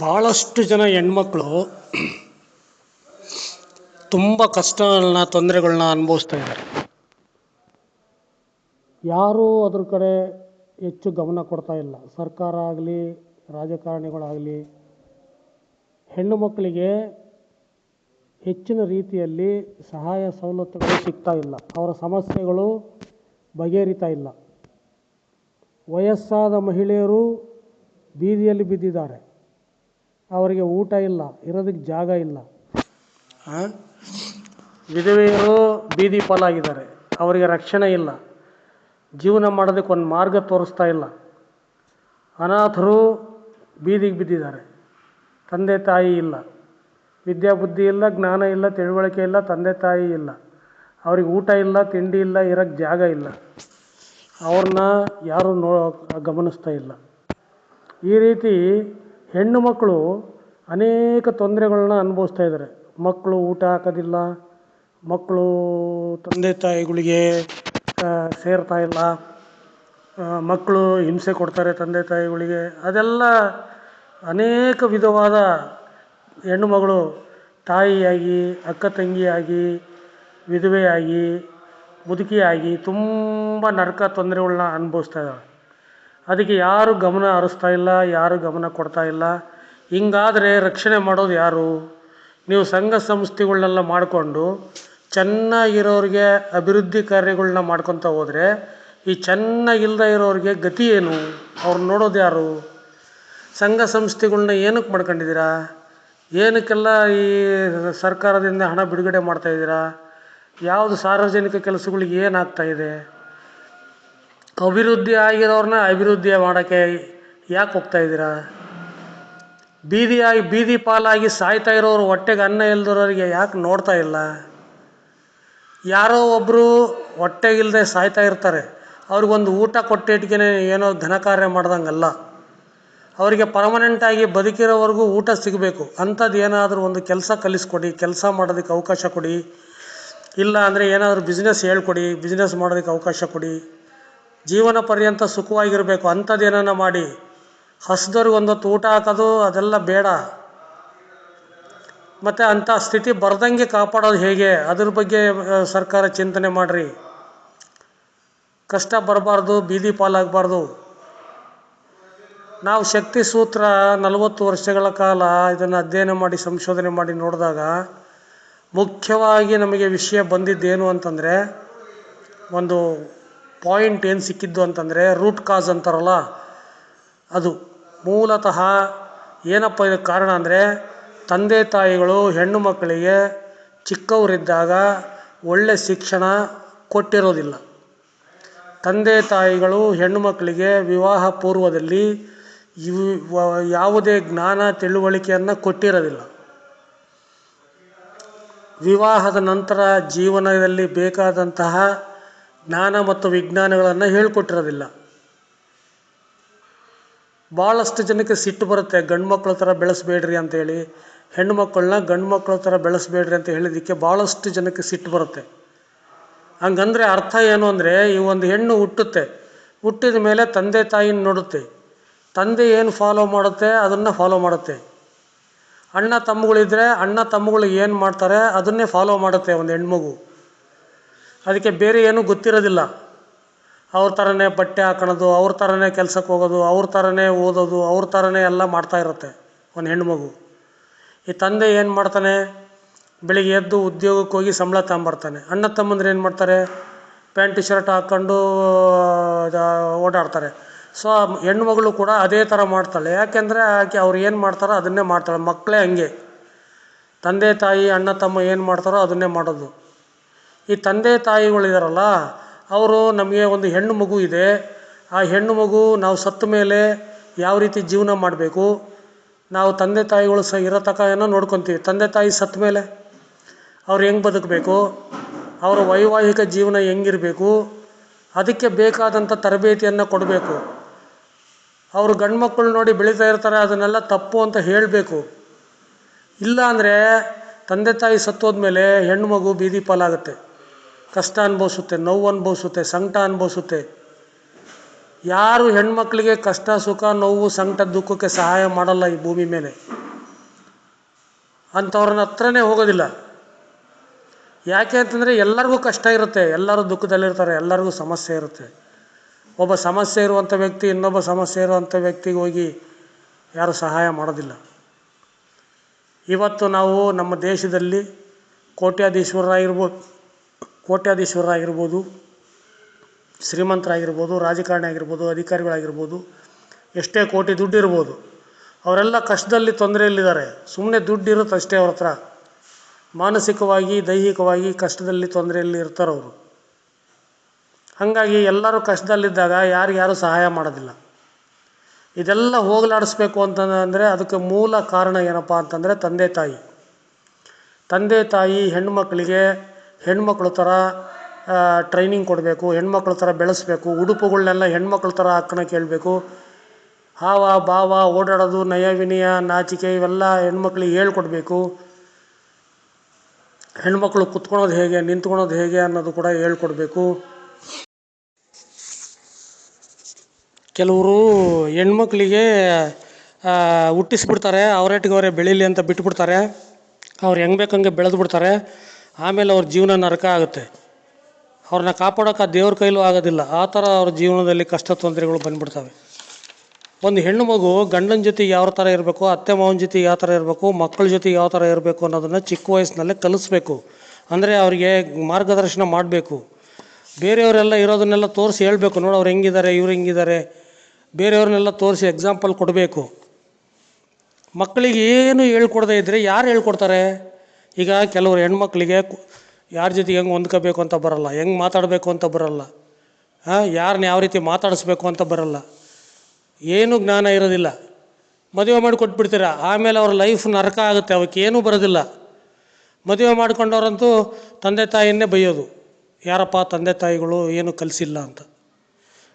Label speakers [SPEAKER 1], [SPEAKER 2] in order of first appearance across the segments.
[SPEAKER 1] ಭಾಳಷ್ಟು ಜನ ಹೆಣ್ಮಕ್ಳು ತುಂಬ ಕಷ್ಟಗಳನ್ನ ತೊಂದರೆಗಳನ್ನ ಅನುಭವಿಸ್ತಾ ಇದ್ದಾರೆ. ಯಾರೂ ಅದ್ರ ಕಡೆ ಹೆಚ್ಚು ಗಮನ ಕೊಡ್ತಾ ಇಲ್ಲ. ಸರ್ಕಾರ ಆಗಲಿ, ರಾಜಕಾರಣಿಗಳಾಗಲಿ, ಹೆಣ್ಣು ಮಕ್ಕಳಿಗೆ ಹೆಚ್ಚಿನ ರೀತಿಯಲ್ಲಿ ಸಹಾಯ ಸವಲತ್ತುಗಳು ಸಿಗ್ತಾ ಇಲ್ಲ. ಅವರ ಸಮಸ್ಯೆಗಳು ಬಗೆಹರಿತಾ ಇಲ್ಲ. ವಯಸ್ಸಾದ ಮಹಿಳೆಯರು ಬೀದಿಯಲ್ಲಿ ಬಿದ್ದಿದ್ದಾರೆ. ಅವರಿಗೆ ಊಟ ಇಲ್ಲ, ಇರೋದಕ್ಕೆ ಜಾಗ ಇಲ್ಲ. ವಿಧವೆಯರು ಬೀದಿ ಪಾಲಾಗಿದ್ದಾರೆ, ಅವರಿಗೆ ರಕ್ಷಣೆ ಇಲ್ಲ. ಜೀವನ ಮಾಡೋದಕ್ಕೆ ಒಂದು ಮಾರ್ಗ ತೋರಿಸ್ತಾ ಇಲ್ಲ. ಅನಾಥರು ಬೀದಿಗೆ ಬಿದ್ದಿದ್ದಾರೆ. ತಂದೆ ತಾಯಿ ಇಲ್ಲ. ವಿದ್ಯಾಬುದ್ಧಿ ಇಲ್ಲ, ಜ್ಞಾನ ಇಲ್ಲ, ತಿಳುವಳಿಕೆ ಇಲ್ಲ, ತಂದೆ ತಾಯಿ ಇಲ್ಲ. ಅವ್ರಿಗೆ ಊಟ ಇಲ್ಲ, ತಿಂಡಿ ಇಲ್ಲ, ಇರೋಕ್ಕೆ ಜಾಗ ಇಲ್ಲ. ಅವ್ರನ್ನ ಯಾರೂ ನೋ, ಗಮನಿಸ್ತಾ ಇಲ್ಲ. ಈ ರೀತಿ ಹೆಣ್ಣು ಮಕ್ಕಳು ಅನೇಕ ತೊಂದರೆಗಳನ್ನ ಅನುಭವಿಸ್ತಾ ಇದ್ದಾರೆ. ಮಕ್ಕಳು ಊಟ ಹಾಕೋದಿಲ್ಲ, ಮಕ್ಕಳು ತಂದೆ ತಾಯಿಗಳಿಗೆ ಸೇರ್ತಾ ಇಲ್ಲ ಮಕ್ಕಳು ಹಿಂಸೆ ಕೊಡ್ತಾರೆ ತಂದೆ ತಾಯಿಗಳಿಗೆ. ಅದೆಲ್ಲ ಅನೇಕ ವಿಧವಾದ ಹೆಣ್ಣು ಮಗಳು ತಾಯಿಯಾಗಿ, ಅಕ್ಕ ತಂಗಿಯಾಗಿ, ವಿಧವೆಯಾಗಿ, ಮುದುಕಿಯಾಗಿ ತುಂಬ ನರಕ ತೊಂದರೆಗಳ್ನ ಅನುಭವಿಸ್ತಾ ಇದ್ದಾಳೆ. ಅದಕ್ಕೆ ಯಾರು ಗಮನ ಹರಿಸ್ತಾ ಇಲ್ಲ, ಯಾರೂ ಗಮನ ಕೊಡ್ತಾ ಇಲ್ಲ. ಹಿಂಗಾದರೆ ರಕ್ಷಣೆ ಮಾಡೋದು ಯಾರು? ನೀವು ಸಂಘ ಸಂಸ್ಥೆಗಳನ್ನೆಲ್ಲ ಮಾಡಿಕೊಂಡು ಚೆನ್ನಾಗಿರೋರಿಗೆ ಅಭಿವೃದ್ಧಿ ಕಾರ್ಯಗಳನ್ನ ಮಾಡ್ಕೊತ ಹೋದರೆ ಈ ಚೆನ್ನಾಗಿಲ್ಲದೆ ಇರೋರಿಗೆ ಗತಿ ಏನು? ಅವ್ರನ್ನ ನೋಡೋದು ಯಾರು? ಸಂಘ ಸಂಸ್ಥೆಗಳನ್ನ ಏನಕ್ಕೆ ಮಾಡ್ಕೊಂಡಿದ್ದೀರಾ? ಏನಕ್ಕೆಲ್ಲ ಈ ಸರ್ಕಾರದಿಂದ ಹಣ ಬಿಡುಗಡೆ ಮಾಡ್ತಾಯಿದ್ದೀರಾ ಯಾವುದು ಸಾರ್ವಜನಿಕ ಕೆಲಸಗಳಿಗೆ ಏನಾಗ್ತಾ ಇದೆ? ಅಭಿವೃದ್ಧಿ ಆಗಿರೋರನ್ನ ಅಭಿವೃದ್ಧಿ ಮಾಡೋಕ್ಕೆ ಯಾಕೆ ಹೋಗ್ತಾ ಇದ್ದೀರಾ? ಬೀದಿಯಾಗಿ, ಬೀದಿ ಪಾಲಾಗಿ ಸಾಯ್ತಾ ಇರೋರು ಹೊಟ್ಟೆಗೆ ಅನ್ನ ಇಲ್ದಿರೋರಿಗೆ ಯಾಕೆ ನೋಡ್ತಾ ಇಲ್ಲ? ಯಾರೋ ಒಬ್ಬರು ಹೊಟ್ಟೆಗಿಲ್ಲದೆ ಸಾಯ್ತಾ ಇರ್ತಾರೆ. ಅವ್ರಿಗೊಂದು ಊಟ ಕೊಟ್ಟಿಟ್ಗೆ ಏನೋ ಘನ ಕಾರ್ಯ ಮಾಡ್ದಂಗಲ್ಲ. ಅವರಿಗೆ ಪರ್ಮನೆಂಟಾಗಿ ಬದುಕಿರೋವರೆಗೂ ಊಟ ಸಿಗಬೇಕು. ಅಂಥದ್ದು ಏನಾದರೂ ಒಂದು ಕೆಲಸ ಕಲಿಸ್ಕೊಡಿ, ಕೆಲಸ ಮಾಡೋದಕ್ಕೆ ಅವಕಾಶ ಕೊಡಿ. ಇಲ್ಲ ಅಂದರೆ ಏನಾದರೂ ಬಿಸ್ನೆಸ್ ಹೇಳ್ಕೊಡಿ ಬಿಸ್ನೆಸ್ ಮಾಡೋದಕ್ಕೆ ಅವಕಾಶ ಕೊಡಿ. ಜೀವನ ಪರ್ಯಂತ ಸುಖವಾಗಿರಬೇಕು ಅಂಥದ್ದೇನ ಮಾಡಿ. ಹಸ್ದವ್ರಿಗೆ ಒಂದೊತ್ತು ಊಟ ಹಾಕೋದು ಅದೆಲ್ಲ ಬೇಡ. ಮತ್ತು ಅಂಥ ಸ್ಥಿತಿ ಬರ್ದಂಗೆ ಕಾಪಾಡೋದು ಹೇಗೆ? ಅದ್ರ ಬಗ್ಗೆ ಸರ್ಕಾರ ಚಿಂತನೆ ಮಾಡಿರಿ. ಕಷ್ಟ ಬರಬಾರ್ದು, ಬೀದಿ ಪಾಲಾಗಬಾರ್ದು. ನಾವು ಶಕ್ತಿ ಸೂತ್ರ ನಲವತ್ತು ವರ್ಷಗಳ ಕಾಲ ಇದನ್ನು ಅಧ್ಯಯನ ಮಾಡಿ, ಸಂಶೋಧನೆ ಮಾಡಿ ನೋಡಿದಾಗ ಮುಖ್ಯವಾಗಿ ನಮಗೆ ವಿಷಯ ಬಂದಿದ್ದೇನು ಅಂತಂದರೆ, ಒಂದು ಪಾಯಿಂಟ್ ಏನು ಸಿಕ್ಕಿದ್ದು ಅಂತಂದರೆ ರೂಟ್ ಕಾಸ್ ಅಂತಾರಲ್ಲ, ಅದು ಮೂಲತಃ ಏನಪ್ಪ ಇದಕ್ಕೆ ಕಾರಣ ಅಂದರೆ ತಂದೆ ತಾಯಿಗಳು ಹೆಣ್ಣು ಮಕ್ಕಳಿಗೆ ಚಿಕ್ಕವರಿದ್ದಾಗ ಒಳ್ಳೆ ಶಿಕ್ಷಣ ಕೊಟ್ಟಿರೋದಿಲ್ಲ. ತಂದೆ ತಾಯಿಗಳು ಹೆಣ್ಣು ಮಕ್ಕಳಿಗೆ ವಿವಾಹ ಪೂರ್ವದಲ್ಲಿ ಇವು ಯಾವುದೇ ಜ್ಞಾನ ತಿಳುವಳಿಕೆಯನ್ನು ಕೊಟ್ಟಿರೋದಿಲ್ಲ. ವಿವಾಹದ ನಂತರ ಜೀವನದಲ್ಲಿ ಬೇಕಾದಂತಹ ಜ್ಞಾನ ಮತ್ತು ವಿಜ್ಞಾನಗಳನ್ನು ಹೇಳ್ಕೊಟ್ಟಿರೋದಿಲ್ಲ. ಭಾಳಷ್ಟು ಜನಕ್ಕೆ ಸಿಟ್ಟು ಬರುತ್ತೆ, ಗಂಡು ಮಕ್ಕಳ ಥರ ಬೆಳೆಸಬೇಡ್ರಿ ಅಂತೇಳಿ. ಹೆಣ್ಣು ಮಕ್ಕಳನ್ನ ಗಂಡು ಮಕ್ಕಳ ಥರ ಬೆಳೆಸಬೇಡ್ರಿ ಅಂತ ಹೇಳಿದ್ದಕ್ಕೆ ಭಾಳಷ್ಟು ಜನಕ್ಕೆ ಸಿಟ್ಟು ಬರುತ್ತೆ. ಹಂಗಂದ್ರೆ ಅರ್ಥ ಏನು ಅಂದರೆ, ಈ ಒಂದು ಹೆಣ್ಣು ಹುಟ್ಟುತ್ತೆ. ಹುಟ್ಟಿದ ಮೇಲೆ ತಂದೆ ತಾಯಿನ ನೋಡುತ್ತೆ. ತಂದೆ ಏನು ಫಾಲೋ ಮಾಡುತ್ತೆ, ಅದನ್ನು ಫಾಲೋ ಮಾಡುತ್ತೆ. ಅಣ್ಣ ತಮ್ಮಗಳಿದ್ರೆ ಅಣ್ಣ ತಮ್ಮಗಳು ಏನು ಮಾಡ್ತಾರೆ, ಅದನ್ನೇ ಫಾಲೋ ಮಾಡುತ್ತೆ ಒಂದು ಹೆಣ್ಮಗು ಅದಕ್ಕೆ ಬೇರೆ ಏನೂ ಗೊತ್ತಿರೋದಿಲ್ಲ. ಅವ್ರ ಥರನೇ ಬಟ್ಟೆ ಹಾಕೊಳೋದು ಅವ್ರ ಥರನೇ ಕೆಲ್ಸಕ್ಕೆ ಹೋಗೋದು, ಅವ್ರ ಥರನೇ ಓದೋದು, ಅವ್ರ ಥರನೇ ಎಲ್ಲ ಮಾಡ್ತಾ ಇರುತ್ತೆ ಒಂದು ಮಗು. ಈ ತಂದೆ ಏನು ಮಾಡ್ತಾನೆ? ಬೆಳಿಗ್ಗೆ ಎದ್ದು ಉದ್ಯೋಗಕ್ಕೆ ಹೋಗಿ ಸಂಬಳ ತಗೊಂಬರ್ತಾನೆ. ಅಣ್ಣ ತಮ್ಮಂದ್ರೆ ಏನು ಮಾಡ್ತಾರೆ? ಪ್ಯಾಂಟ್, ಶರ್ಟ್ ಹಾಕ್ಕೊಂಡು ಓಡಾಡ್ತಾರೆ. ಸೊ ಹೆಣ್ಮಗಳು ಕೂಡ ಅದೇ ಥರ ಮಾಡ್ತಾಳೆ. ಯಾಕೆಂದರೆ ಆಕೆ ಅವ್ರು ಏನು ಮಾಡ್ತಾರೋ ಅದನ್ನೇ ಮಾಡ್ತಾಳೆ. ಮಕ್ಕಳೇ ಹಂಗೆ. ತಂದೆ, ತಾಯಿ, ಅಣ್ಣ, ತಮ್ಮ ಏನು ಮಾಡ್ತಾರೋ ಅದನ್ನೇ ಮಾಡೋದು. ಈ ತಂದೆ ತಾಯಿಗಳಿದಾರಲ್ಲ, ಅವರು ನಮಗೆ ಒಂದು ಹೆಣ್ಣು ಮಗು ಇದೆ. ಆ ಹೆಣ್ಣು ಮಗು ನಾವು ಸತ್ತ ಮೇಲೆ ಯಾವ ರೀತಿ ಜೀವನ ಮಾಡಬೇಕು? ನಾವು ತಂದೆ ತಾಯಿಗಳು ಸಹ ಇರೋ ತನಕ ಏನೋ ನೋಡ್ಕೊತೀವಿ. ತಂದೆ ತಾಯಿ ಸತ್ತ ಮೇಲೆ ಅವ್ರು ಹೆಂಗೆ ಬದುಕಬೇಕು? ಅವರ ವೈವಾಹಿಕ ಜೀವನ ಹೆಂಗಿರಬೇಕು? ಅದಕ್ಕೆ ಬೇಕಾದಂಥ ತರಬೇತಿಯನ್ನು ಕೊಡಬೇಕು. ಅವರು ಗಂಡು ಮಕ್ಕಳು ನೋಡಿ ಬೆಳೀತಾ ಇರ್ತಾರೆ, ಅದನ್ನೆಲ್ಲ ತಪ್ಪು ಅಂತ ಹೇಳಬೇಕು. ಇಲ್ಲ ಅಂದರೆ ತಂದೆ ತಾಯಿ ಸತ್ತೋದ್ಮೇಲೆ ಹೆಣ್ಣು ಮಗು ಬೀದಿ ಪಾಲಾಗುತ್ತೆ. ಕಷ್ಟ ಅನುಭವಿಸುತ್ತೆ, ನೋವು ಅನುಭವಿಸುತ್ತೆ, ಸಂಕಟ ಅನುಭವಿಸುತ್ತೆ. ಯಾರು ಹೆಣ್ಮಕ್ಳಿಗೆ ಕಷ್ಟ, ಸುಖ, ನೋವು, ಸಂಕಟ, ದುಃಖಕ್ಕೆ ಸಹಾಯ ಮಾಡಲ್ಲ ಈ ಭೂಮಿ ಮೇಲೆ? ಅಂಥವ್ರನ್ನ ಹತ್ರನೇ ಹೋಗೋದಿಲ್ಲ. ಯಾಕೆ ಅಂತಂದರೆ ಎಲ್ಲರಿಗೂ ಕಷ್ಟ ಇರುತ್ತೆ, ಎಲ್ಲರೂ ದುಃಖದಲ್ಲಿರ್ತಾರೆ, ಎಲ್ಲರಿಗೂ ಸಮಸ್ಯೆ ಇರುತ್ತೆ. ಒಬ್ಬ ಸಮಸ್ಯೆ ಇರುವಂಥ ವ್ಯಕ್ತಿ, ಇನ್ನೊಬ್ಬ ಸಮಸ್ಯೆ ಇರುವಂಥ ವ್ಯಕ್ತಿಗೆ ಹೋಗಿ ಯಾರು ಸಹಾಯ ಮಾಡೋದಿಲ್ಲ. ಇವತ್ತು ನಾವು ನಮ್ಮ ದೇಶದಲ್ಲಿ ಕೋಟ್ಯಾಧೀಶ್ವರರಾಗಿರ್ಬೋದು. ಕೋಟ್ಯಾಧೀಶ್ವರರಾಗಿರ್ಬೋದು, ಶ್ರೀಮಂತರಾಗಿರ್ಬೋದು, ರಾಜಕಾರಣಿ ಆಗಿರ್ಬೋದು, ಅಧಿಕಾರಿಗಳಾಗಿರ್ಬೋದು, ಎಷ್ಟೇ ಕೋಟಿ ದುಡ್ಡು ಇರ್ಬೋದು ಅವರೆಲ್ಲ ಕಷ್ಟದಲ್ಲಿ ತೊಂದರೆಯಲ್ಲಿದ್ದಾರೆ. ಸುಮ್ಮನೆ ದುಡ್ಡು ಇರುತ್ತೆ ಅಷ್ಟೇ ಅವ್ರ ಹತ್ರ. ಮಾನಸಿಕವಾಗಿ, ದೈಹಿಕವಾಗಿ ಕಷ್ಟದಲ್ಲಿ ತೊಂದರೆಯಲ್ಲಿ ಇರ್ತಾರೆ ಅವರು. ಹಾಗಾಗಿ ಎಲ್ಲರೂ ಕಷ್ಟದಲ್ಲಿದ್ದಾಗ ಯಾರು ಯಾರೂ ಸಹಾಯ ಮಾಡೋದಿಲ್ಲ. ಇದೆಲ್ಲ ಹೋಗಲಾಡಿಸ್ಬೇಕು ಅಂತಂದರೆ ಅದಕ್ಕೆ ಮೂಲ ಕಾರಣ ಏನಪ್ಪ ಅಂತಂದರೆ ತಂದೆ ತಾಯಿ. ತಂದೆ ತಾಯಿ ಹೆಣ್ಮಕ್ಳಿಗೆ ಹೆಣ್ಮಕ್ಳ ಥರ ಟ್ರೈನಿಂಗ್ ಕೊಡಬೇಕು, ಹೆಣ್ಮಕ್ಳ ಥರ ಬೆಳೆಸ್ಬೇಕು ಉಡುಪುಗಳನ್ನೆಲ್ಲ ಹೆಣ್ಮಕ್ಳ ಥರ ಹಾಕ್ಕೊಳಕ್ಕೆ ಹೇಳ್ಬೇಕು ಹಾವ, ಭಾವ, ಓಡಾಡೋದು, ನಯ ವಿನಯ, ನಾಚಿಕೆ ಇವೆಲ್ಲ ಹೆಣ್ಮಕ್ಳಿಗೆ ಹೇಳ್ಕೊಡ್ಬೇಕು. ಹೆಣ್ಮಕ್ಳು ಕುತ್ಕೊಳೋದು ಹೇಗೆ, ನಿಂತ್ಕೊಳೋದು ಹೇಗೆ ಅನ್ನೋದು ಕೂಡ ಹೇಳ್ಕೊಡ್ಬೇಕು. ಕೆಲವರು ಹೆಣ್ಮಕ್ಳಿಗೆ ಹುಟ್ಟಿಸ್ಬಿಡ್ತಾರೆ ಅವರೇಟಿಗೆ ಅವರೇ ಬೆಳೀಲಿ ಅಂತ ಬಿಟ್ಬಿಡ್ತಾರೆ. ಅವ್ರು ಹೆಂಗೆ ಬೇಕಂಗೆ ಬೆಳೆದು ಬಿಡ್ತಾರೆ ಆಮೇಲೆ ಅವ್ರ ಜೀವನ ನರಕ ಆಗುತ್ತೆ. ಅವ್ರನ್ನ ಕಾಪಾಡೋಕೆ ಆ ದೇವ್ರ ಕೈಲೂ ಆಗೋದಿಲ್ಲ. ಆ ಥರ ಅವ್ರ ಜೀವನದಲ್ಲಿ ಕಷ್ಟ ತೊಂದರೆಗಳು ಬಂದ್ಬಿಡ್ತವೆ. ಒಂದು ಹೆಣ್ಣು ಮಗು ಗಂಡನ ಜೊತೆಗೆ ಯಾವ ಥರ ಇರಬೇಕು, ಅತ್ತೆ ಮಾವನ ಜೊತೆ ಯಾವ ಥರ ಇರಬೇಕು, ಮಕ್ಕಳ ಜೊತೆ ಯಾವ ಥರ ಇರಬೇಕು ಅನ್ನೋದನ್ನು ಚಿಕ್ಕ ವಯಸ್ಸಿನಲ್ಲೇ ಕಲಿಸ್ಬೇಕು. ಅಂದರೆ ಅವರಿಗೆ ಮಾರ್ಗದರ್ಶನ ಮಾಡಬೇಕು. ಬೇರೆಯವರೆಲ್ಲ ಇರೋದನ್ನೆಲ್ಲ ತೋರಿಸಿ ಹೇಳಬೇಕು. ನೋಡು ಅವ್ರು ಹೆಂಗಿದ್ದಾರೆ, ಇವ್ರು ಹೆಂಗಿದ್ದಾರೆ. ಬೇರೆಯವ್ರನ್ನೆಲ್ಲ ತೋರಿಸಿ ಎಕ್ಸಾಂಪಲ್ ಕೊಡಬೇಕು. ಮಕ್ಕಳಿಗೆ ಏನು ಹೇಳ್ಕೊಡದೇ ಇದ್ದರೆ ಯಾರು ಹೇಳ್ಕೊಡ್ತಾರೆ? ಈಗ ಕೆಲವ್ರು ಹೆಣ್ಮಕ್ಳಿಗೆ ಯಾರ ಜೊತೆಗೆ ಹೆಂಗೆ ಹೊಂದ್ಕೋಬೇಕು ಅಂತ ಬರಲ್ಲ, ಹೆಂಗೆ ಮಾತಾಡಬೇಕು ಅಂತ ಬರಲ್ಲ ಯಾರನ್ನ ಯಾವ ರೀತಿ ಮಾತಾಡಿಸ್ಬೇಕು ಅಂತ ಬರಲ್ಲ. ಏನೂ ಜ್ಞಾನ ಇರೋದಿಲ್ಲ. ಮದುವೆ ಮಾಡಿ ಕೊಟ್ಬಿಡ್ತೀರ? ಆಮೇಲೆ ಅವ್ರ ಲೈಫ್ ನರಕ ಆಗುತ್ತೆ, ಅವಕ್ಕೆ ಏನೂ ಬರೋದಿಲ್ಲ. ಮದುವೆ ಮಾಡ್ಕೊಂಡವ್ರಂತೂ ತಂದೆ ತಾಯಿಯನ್ನೇ ಬೈಯೋದು. ಯಾರಪ್ಪ, ತಂದೆ ತಾಯಿಗಳು ಏನು ಕಲಿಸಿಲ್ಲ ಅಂತ.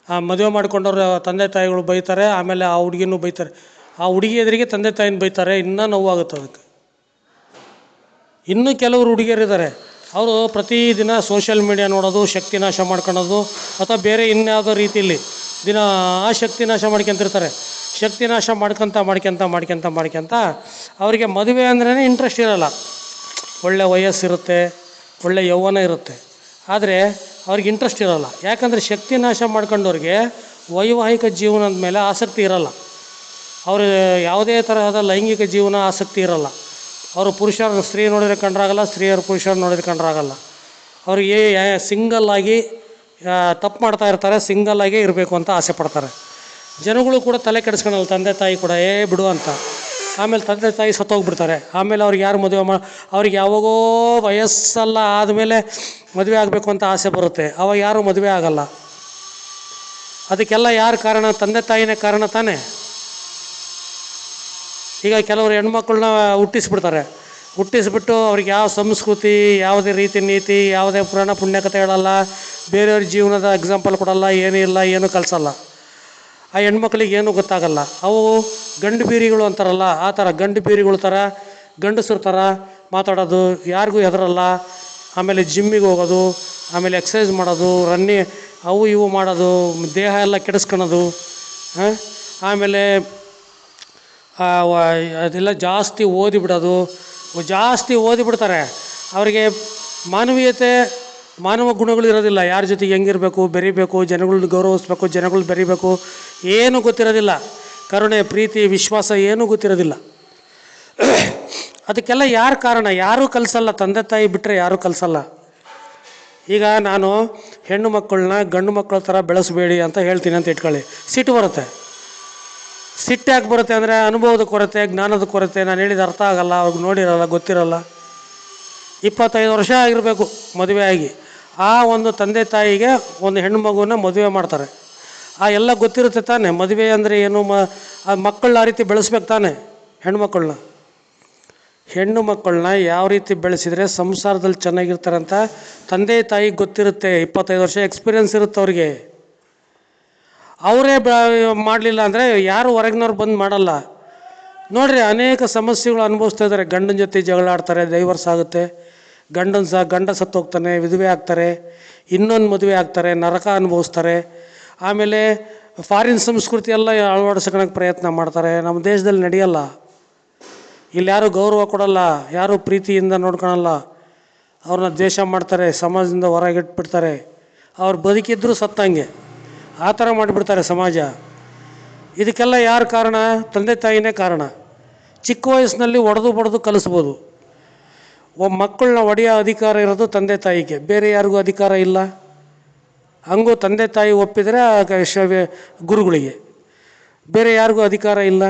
[SPEAKER 1] ಆ ಮದುವೆ ಮಾಡ್ಕೊಂಡವ್ರ ತಂದೆ ತಾಯಿಗಳು ಬೈತಾರೆ, ಆಮೇಲೆ ಆ ಹುಡುಗಿನೂ ಬೈತಾರೆ. ಆ ಹುಡುಗಿ ಎದುರಿಗೆ ತಂದೆ ತಾಯಿನ ಬೈತಾರೆ, ಇನ್ನೂ ನೋವಾಗುತ್ತೆ ಅದಕ್ಕೆ ಇನ್ನೂ ಕೆಲವರು ಹುಡುಗಿಯರಿದ್ದಾರೆ. ಅವರು ಪ್ರತಿದಿನ ಸೋಷಿಯಲ್ ಮೀಡಿಯಾ ನೋಡೋದು, ಶಕ್ತಿ ನಾಶ ಮಾಡ್ಕೊಳೋದು, ಅಥವಾ ಬೇರೆ ಇನ್ಯಾವುದೋ ರೀತಿಯಲ್ಲಿ ದಿನ ಆ ಶಕ್ತಿ ನಾಶ ಮಾಡ್ಕೊಂತಿರ್ತಾರೆ. ಶಕ್ತಿ ನಾಶ ಮಾಡ್ಕೊತ ಮಾಡ್ಕೊತ ಮಾಡ್ಕೊತ ಮಾಡ್ಕೊತ ಅವರಿಗೆ ಮದುವೆ ಅಂದ್ರೇ ಇಂಟ್ರೆಸ್ಟ್ ಇರೋಲ್ಲ. ಒಳ್ಳೆ ವಯಸ್ಸಿರುತ್ತೆ ಒಳ್ಳೆ ಯೌವನ ಇರುತ್ತೆ. ಆದರೆ ಅವ್ರಿಗೆ ಇಂಟ್ರೆಸ್ಟ್ ಇರೋಲ್ಲ. ಯಾಕಂದರೆ ಶಕ್ತಿ ನಾಶ ಮಾಡ್ಕೊಂಡವ್ರಿಗೆ ವೈವಾಹಿಕ ಜೀವನದ ಮೇಲೆ ಆಸಕ್ತಿ ಇರೋಲ್ಲ. ಅವರು ಯಾವುದೇ ತರಹದ ಲೈಂಗಿಕ ಜೀವನ ಆಸಕ್ತಿ ಇರೋಲ್ಲ. ಅವರು ಪುರುಷರ ಸ್ತ್ರೀ ನೋಡಿದ್ರೆ ಕಂಡ್ರಾಗಲ್ಲ, ಸ್ತ್ರೀಯರು ಪುರುಷರು ನೋಡಿದ್ರೆ ಕಂಡ್ರಾಗಲ್ಲ. ಅವ್ರಿಗೆ ಸಿಂಗಲ್ ಆಗಿ ತಪ್ಪು ಮಾಡ್ತಾ ಇರ್ತಾರೆ, ಸಿಂಗಲ್ ಆಗೇ ಇರಬೇಕು ಅಂತ ಆಸೆ ಪಡ್ತಾರೆ. ಜನಗಳು ಕೂಡ ತಲೆ ಕೆಡಿಸ್ಕೊಳಲ್ಲ ತಂದೆ ತಾಯಿ ಕೂಡ, ಏ, ಬಿಡು ಅಂತ. ಆಮೇಲೆ ತಂದೆ ತಾಯಿ ಸತ್ತೋಗ್ಬಿಡ್ತಾರೆ. ಆಮೇಲೆ ಅವ್ರಿಗೆ ಯಾರು ಮದುವೆ ಮಾ, ಅವ್ರಿಗೆ ಯಾವಾಗೋ ವಯಸ್ಸಲ್ಲ ಆದಮೇಲೆ ಮದುವೆ ಆಗಬೇಕು ಅಂತ ಆಸೆ ಬರುತ್ತೆ. ಅವಾಗ ಯಾರೂ ಮದುವೆ ಆಗಲ್ಲ. ಅದಕ್ಕೆಲ್ಲ ಯಾರು ಕಾರಣ? ತಂದೆ ತಾಯಿನೇ ಕಾರಣ ತಾನೇ. ಈಗ ಕೆಲವರು ಹೆಣ್ಮಕ್ಳನ್ನ ಹುಟ್ಟಿಸ್ಬಿಡ್ತಾರೆ. ಹುಟ್ಟಿಸ್ಬಿಟ್ಟು ಅವ್ರಿಗೆ ಯಾವ ಸಂಸ್ಕೃತಿ, ಯಾವುದೇ ರೀತಿ ನೀತಿ, ಯಾವುದೇ ಪುರಾಣ ಪುಣ್ಯಕಥೆಗಳಲ್ಲ ಬೇರೆಯವ್ರ ಜೀವನದ ಎಕ್ಸಾಂಪಲ್ ಕೊಡಲ್ಲ, ಏನೂ ಇಲ್ಲ, ಏನೂ ಕಲಿಸಲ್ಲ. ಆ ಹೆಣ್ಮಕ್ಳಿಗೆ ಏನೂ ಗೊತ್ತಾಗಲ್ಲ. ಅವು ಗಂಡು ಬೀರಿಗಳು ಅಂತಾರಲ್ಲ, ಆ ಥರ ಗಂಡು ಬೀರಿಗಳು ಥರ ಗಂಡಸ್ರ ಥರ ಮಾತಾಡೋದು, ಯಾರಿಗೂ ಹೆದರಲ್ಲ. ಆಮೇಲೆ ಜಿಮ್ಮಿಗೆ ಹೋಗೋದು, ಆಮೇಲೆ ಎಕ್ಸಸೈಸ್ ಮಾಡೋದು ರನ್ನಿ ಅವು ಇವು ಮಾಡೋದು, ದೇಹ ಎಲ್ಲ ಕೆಡಿಸ್ಕೊಳೋದು ಆಮೇಲೆ ಅದೆಲ್ಲ ಜಾಸ್ತಿ ಓದಿಬಿಡೋದು. ಜಾಸ್ತಿ ಓದಿಬಿಡ್ತಾರೆ. ಅವರಿಗೆ ಮಾನವೀಯತೆ, ಮಾನವ ಗುಣಗಳು ಇರೋದಿಲ್ಲ. ಯಾರ ಜೊತೆಗೆ ಹೆಂಗಿರಬೇಕು, ಬೆರಿಬೇಕು ಜನಗಳನ್ನ ಗೌರವಿಸ್ಬೇಕು, ಜನಗಳು ಬೆರಿಬೇಕು, ಏನೂ ಗೊತ್ತಿರೋದಿಲ್ಲ. ಕರುಣೆ, ಪ್ರೀತಿ, ವಿಶ್ವಾಸ ಏನೂ ಗೊತ್ತಿರೋದಿಲ್ಲ. ಅದಕ್ಕೆಲ್ಲ ಯಾರು ಕಾರಣ? ಯಾರೂ ಕಲಿಸಲ್ಲ. ತಂದೆ, ತಾಯಿ ಬಿಟ್ಟರೆ ಯಾರೂ ಕಲಿಸಲ್ಲ. ಈಗ ನಾನು ಹೆಣ್ಣು ಮಕ್ಕಳನ್ನ ಗಂಡು ಮಕ್ಕಳ ಥರ ಬೆಳೆಸಬೇಡಿ ಅಂತ ಹೇಳ್ತೀನಿ ಅಂತ ಇಟ್ಕೊಳ್ಳಿ. ಸಿಟ್ಟು ಬರುತ್ತೆ. ಸಿಟ್ಟು ಯಾಕೆ ಬರುತ್ತೆ ಅಂದರೆ ಅನುಭವದ ಕೊರತೆ, ಜ್ಞಾನದ ಕೊರತೆ, ನಾನು ಹೇಳಿದ ಅರ್ಥ ಆಗಲ್ಲ, ಅವ್ರಿಗೆ ನೋಡಿರಲ್ಲ, ಗೊತ್ತಿರಲ್ಲ. ಇಪ್ಪತ್ತೈದು ವರ್ಷ ಆಗಿರಬೇಕು ಮದುವೆ ಆಗಿ. ಆ ಒಂದು ತಂದೆ ತಾಯಿಗೆ ಒಂದು ಹೆಣ್ಣು ಮಗುವನ್ನ ಮದುವೆ ಮಾಡ್ತಾರೆ. ಆ ಎಲ್ಲ ಗೊತ್ತಿರುತ್ತೆ ತಾನೆ, ಮದುವೆ ಅಂದರೆ ಏನು, ಮ, ಆ ಮಕ್ಕಳನ್ನ ಆ ರೀತಿ ಬೆಳೆಸ್ಬೇಕು ತಾನೆ ಹೆಣ್ಮಕ್ಳನ್ನ ಹೆಣ್ಣು ಮಕ್ಕಳನ್ನ ಯಾವ ರೀತಿ ಬೆಳೆಸಿದರೆ ಸಂಸಾರದಲ್ಲಿ ಚೆನ್ನಾಗಿರ್ತಾರಂತ ತಂದೆ ತಾಯಿಗೆ ಗೊತ್ತಿರುತ್ತೆ, ಇಪ್ಪತ್ತೈದು ವರ್ಷ ಎಕ್ಸ್ಪೀರಿಯನ್ಸ್ ಇರುತ್ತೆ ಅವ್ರಿಗೆ. ಅವರೇ ಮಾಡಲಿಲ್ಲ ಅಂದರೆ ಯಾರು ಹೊರಗಿನವ್ರು ಬಂದು ಮಾಡಲ್ಲ. ನೋಡ್ರಿ, ಅನೇಕ ಸಮಸ್ಯೆಗಳು ಅನುಭವಿಸ್ತಾ ಇದ್ದಾರೆ. ಗಂಡನ ಜೊತೆ ಜಗಳ ಆಡ್ತಾರೆ ಡೈವರ್ಸ್ ಆಗುತ್ತೆ. ಗಂಡನ ಸಹ ಗಂಡ ಸತ್ತೋಗ್ತಾನೆ ವಿಧವೆ ಆಗ್ತಾರೆ, ಇನ್ನೊಂದು ಮದುವೆ ಆಗ್ತಾರೆ, ನರಕ ಅನುಭವಿಸ್ತಾರೆ. ಆಮೇಲೆ ಫಾರಿನ್ ಸಂಸ್ಕೃತಿ ಎಲ್ಲ ಅಳವಡಿಸ್ಕೊಳಕ್ಕೆ ಪ್ರಯತ್ನ ಮಾಡ್ತಾರೆ. ನಮ್ಮ ದೇಶದಲ್ಲಿ ನಡೆಯಲ್ಲ. ಇಲ್ಲಿ ಯಾರೂ ಗೌರವ ಕೊಡಲ್ಲ, ಯಾರೂ ಪ್ರೀತಿಯಿಂದ ನೋಡ್ಕೊಳಲ್ಲ. ಅವ್ರನ್ನ ದ್ವೇಷ ಮಾಡ್ತಾರೆ, ಸಮಾಜದಿಂದ ಹೊರಗಿಟ್ಬಿಡ್ತಾರೆ ಅವ್ರು ಬದುಕಿದ್ರು ಸತ್ತಂಗೆ. ಆ ಥರ ಮಾಡಿಬಿಡ್ತಾರೆ ಸಮಾಜ. ಇದಕ್ಕೆಲ್ಲ ಯಾರು ಕಾರಣ? ತಂದೆ ತಾಯಿನೇ ಕಾರಣ. ಚಿಕ್ಕ ವಯಸ್ಸಿನಲ್ಲಿ ಒಡೆದು ಬಡ್ದು ಕಲಿಸ್ಬೋದು. ಒಬ್ಬ ಮಕ್ಕಳನ್ನ ಒಡೆಯೋ ಅಧಿಕಾರ ಇರೋದು ತಂದೆ ತಾಯಿಗೆ. ಬೇರೆ ಯಾರಿಗೂ ಅಧಿಕಾರ ಇಲ್ಲ. ಹಂಗೂ ತಂದೆ ತಾಯಿ ಒಪ್ಪಿದರೆ ಗುರುಗಳಿಗೆ. ಬೇರೆ ಯಾರಿಗೂ ಅಧಿಕಾರ ಇಲ್ಲ.